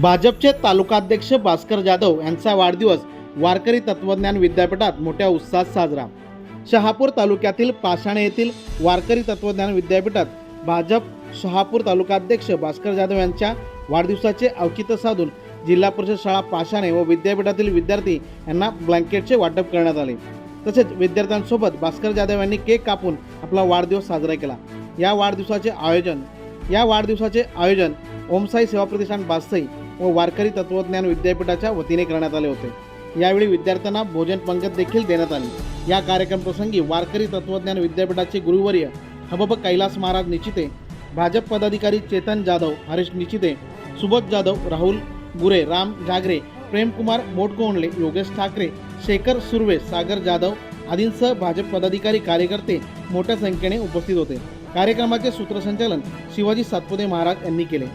भाजपचे तालुकाध्यक्ष भास्कर जाधव यांचा वाढदिवस वारकरी तत्वज्ञान विद्यापीठात मोठ्या उत्साहात साजरा. शहापूर तालुक्यातील पाषाणे येथील वारकरी तत्वज्ञान विद्यापीठात भाजप शहापूर तालुकाध्यक्ष भास्कर जाधव यांच्या वाढदिवसाचे औचित्य साधून जिल्हा परिषद शाळा पाषाणे व विद्यापीठातील विद्यार्थी यांना ब्लँकेटचे वाटप करण्यात आले. तसेच विद्यार्थ्यांसोबत भास्कर जाधव यांनी केक कापून आपला वाढदिवस साजरा केला. या वाढदिवसाचे आयोजन या वाढदिवसाचे आयोजन ओमसाई सेवा प्रतिष्ठान बासई व वारकरी तत्वज्ञान विद्यापीठाच्या वतीने करण्यात आले होते. यावेळी विद्यार्थ्यांना भोजन पंगत देखील देण्यात आली. या कार्यक्रमप्रसंगी वारकरी तत्वज्ञान विद्यापीठाचे गुरुवर्य हबब कैलास महाराज निचिते भाजप पदाधिकारी चेतन जाधव हरीश निचिते सुबोध जाधव राहुल गुरे राम जागरे प्रेमकुमार मोटगोंडले योगेश ठाकरे शेखर सुर्वे सागर जाधव आदींसह भाजप पदाधिकारी कार्यकर्ते मोठ्या संख्येने उपस्थित होते. कार्यक्रमाचे सूत्रसंचालन शिवाजी सातपुते महाराज यांनी केले.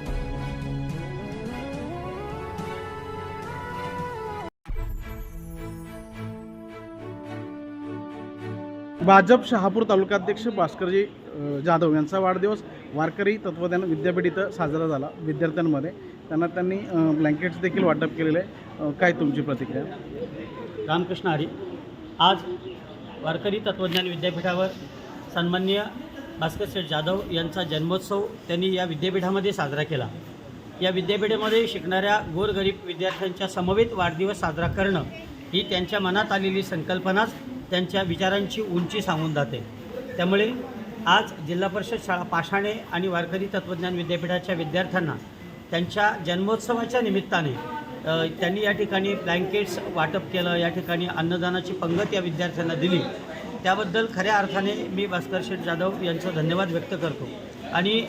भाजप शहापूर तालुकाध्यक्ष भास्करजी जाधव यांचा वाढदिवस वारकरी तत्वज्ञान विद्यापीठ इथं साजरा झाला विद्यार्थ्यांमध्ये. त्यांना त्यांनी ब्लँकेट्स देखील वाटप केलेले आहे. काय तुमची प्रतिक्रिया? रामकृष्ण हरी आज वारकरी तत्त्वज्ञान विद्यापीठावर सन्माननीय भास्कर शेठ जाधव यांचा जन्मोत्सव त्यांनी या विद्यापीठामध्ये साजरा केला. या विद्यापीठामध्ये शिकणाऱ्या गोरगरीब विद्यार्थ्यांच्या समवेत वाढदिवस साजरा करणं ही त्यांच्या मनात आलेली संकल्पनाच त्यांच्या विचारांची उंची सांगून जाते. त्यामुळे आज जिल्हा परिषद शाळा पाषाणे आणि वारकरी तत्त्वज्ञान विद्यापीठाच्या विद्यार्थ्यांना त्यांच्या जन्मोत्सवाच्या निमित्ताने त्यांनी या ठिकाणी ब्लँकेट्स वाटप केलं या ठिकाणी अन्नदानाची पंगत या विद्यार्थ्यांना दिली. त्याबद्दल खऱ्या अर्थाने मी भास्कर शेठ जाधव यांचं धन्यवाद व्यक्त करतो. आणि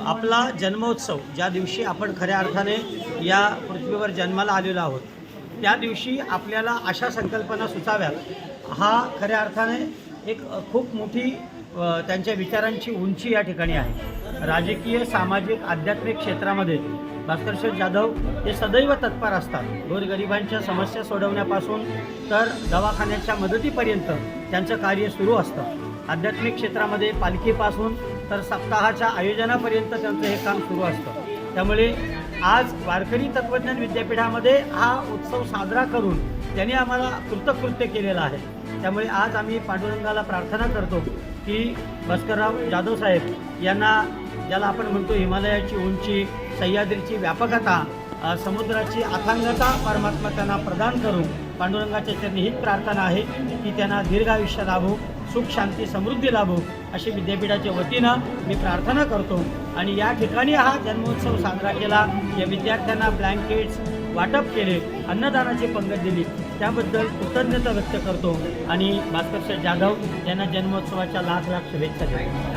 आपला जन्मोत्सव ज्या दिवशी आपण खऱ्या अर्थाने या पृथ्वीवर जन्माला आलेलो आहोत त्या दिवशी आपल्याला अशा संकल्पना सुचाव्यात. हा खऱ्या अर्थाने एक खूप मोठी त्यांच्या विचारांची उंची या ठिकाणी आहे. राजकीय सामाजिक आध्यात्मिक क्षेत्रामध्ये भास्करशेठ जाधव हे सदैव तत्पर असतात. गोरगरिबांच्या समस्या सोडवण्यापासून तर दवाखान्याच्या मदतीपर्यंत त्यांचं कार्य सुरू असतं. आध्यात्मिक क्षेत्रामध्ये पालखीपासून तर सप्ताहाच्या आयोजनापर्यंत त्यांचं हे काम सुरू असतं. त्यामुळे आज वारकरी तत्त्वज्ञान विद्यापीठामध्ये हा उत्सव साजरा करून त्यांनी आम्हाला कृतकृत्य केलेलं आहे. त्यामुळे आज आम्ही पांडुरंगाला प्रार्थना करतो की भास्करराव जाधव साहेब यांना ज्याला आपण म्हणतो हिमालयाची उंची सह्याद्रीची व्यापकता समुद्राची अथांगता परमात्मा त्यांना प्रदान करून पांडुरंगाच्या चरणी हीच प्रार्थना आहे की त्यांना दीर्घायुष्य लाभो. सुख शांती समृद्धी लाभो अशी विद्यापीठाच्या वतीनं मी प्रार्थना करतो. आणि या ठिकाणी हा जन्मोत्सव साजरा केला. या विद्यार्थ्यांना ब्लँकेट्स वाटप केले अन्नदानाची पंगत दिली. त्याबद्दल कृतज्ञता व्यक्त करतो. आणि भास्कर जाधव यांना जन्मोत्सवाच्या लाख लाख शुभेच्छा द्या